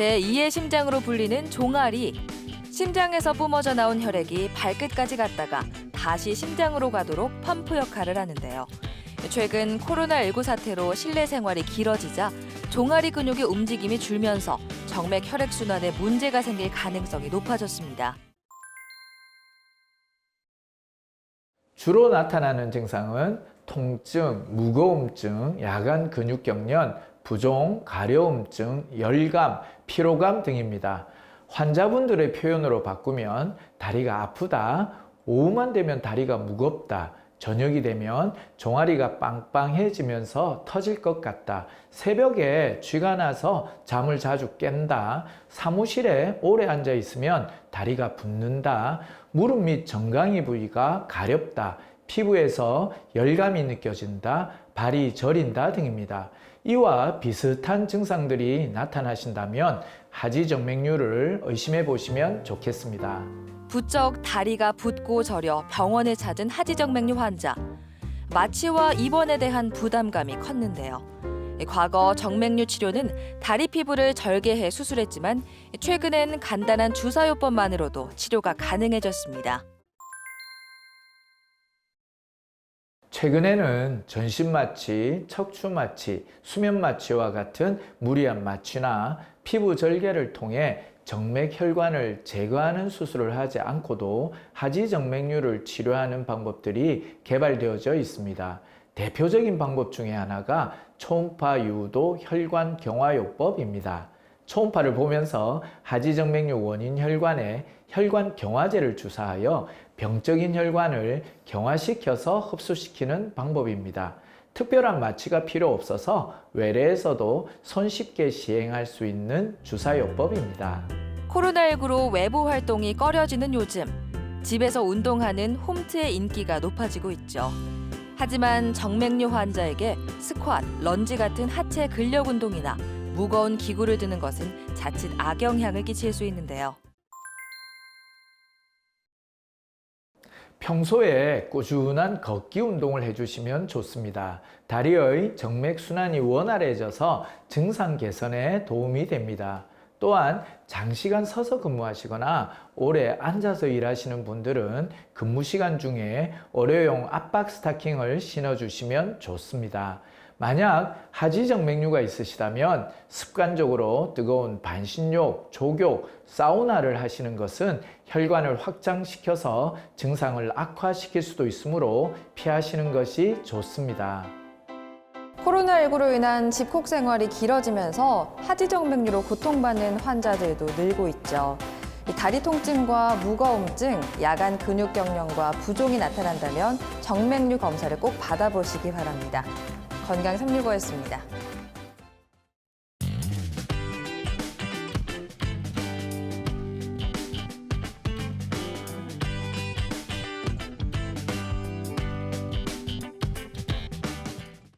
제2의 심장으로 불리는 종아리. 심장에서 뿜어져 나온 혈액이 발끝까지 갔다가 다시 심장으로 가도록 펌프 역할을 하는데요. 최근 코로나19 사태로 실내 생활이 길어지자 종아리 근육의 움직임이 줄면서 정맥 혈액 순환에 문제가 생길 가능성이 높아졌습니다. 주로 나타나는 증상은 통증, 무거움증, 야간 근육 경련, 부종, 가려움증, 열감, 피로감 등입니다. 환자분들의 표현으로 바꾸면 다리가 아프다, 오후만 되면 다리가 무겁다, 저녁이 되면 종아리가 빵빵해지면서 터질 것 같다. 새벽에 쥐가 나서 잠을 자주 깬다. 사무실에 오래 앉아 있으면 다리가 붓는다. 무릎 및 정강이 부위가 가렵다. 피부에서 열감이 느껴진다. 발이 저린다 등입니다. 이와 비슷한 증상들이 나타나신다면 하지정맥류를 의심해 보시면 좋겠습니다. 부쩍 다리가 붓고 저려 병원에 찾은 하지정맥류 환자. 마취와 입원에 대한 부담감이 컸는데요. 과거 정맥류 치료는 다리 피부를 절개해 수술했지만 최근엔 간단한 주사요법만으로도 치료가 가능해졌습니다. 최근에는 전신 마취, 척추 마취, 수면 마취와 같은 무리한 마취나 피부 절개를 통해 정맥 혈관을 제거하는 수술을 하지 않고도 하지 정맥류를 치료하는 방법들이 개발되어져 있습니다. 대표적인 방법 중에 하나가 초음파 유도 혈관 경화요법입니다. 초음파를 보면서 하지정맥류 원인 혈관에 혈관 경화제를 주사하여 병적인 혈관을 경화시켜서 흡수시키는 방법입니다. 특별한 마취가 필요 없어서 외래에서도 손쉽게 시행할 수 있는 주사요법입니다. 코로나19로 외부 활동이 꺼려지는 요즘 집에서 운동하는 홈트의 인기가 높아지고 있죠. 하지만 정맥류 환자에게 스쿼트, 런지 같은 하체 근력 운동이나 무거운 기구를 드는 것은 자칫 악영향을 끼칠 수 있는데요. 평소에 꾸준한 걷기 운동을 해주시면 좋습니다. 다리의 정맥 순환이 원활해져서 증상 개선에 도움이 됩니다. 또한 장시간 서서 근무하시거나 오래 앉아서 일하시는 분들은 근무 시간 중에 월요용 압박 스타킹을 신어주시면 좋습니다. 만약 하지정맥류가 있으시다면 습관적으로 뜨거운 반신욕, 조욕, 사우나를 하시는 것은 혈관을 확장시켜서 증상을 악화시킬 수도 있으므로 피하시는 것이 좋습니다. 코로나19로 인한 집콕 생활이 길어지면서 하지정 맥류로 고통받는 환자들도 늘고 있죠. 이 다리 통증과 무거움증, 야간 근육 경련과 부종이 나타난다면 정맥류 검사를 꼭 받아보시기 바랍니다. 건강 365였습니다.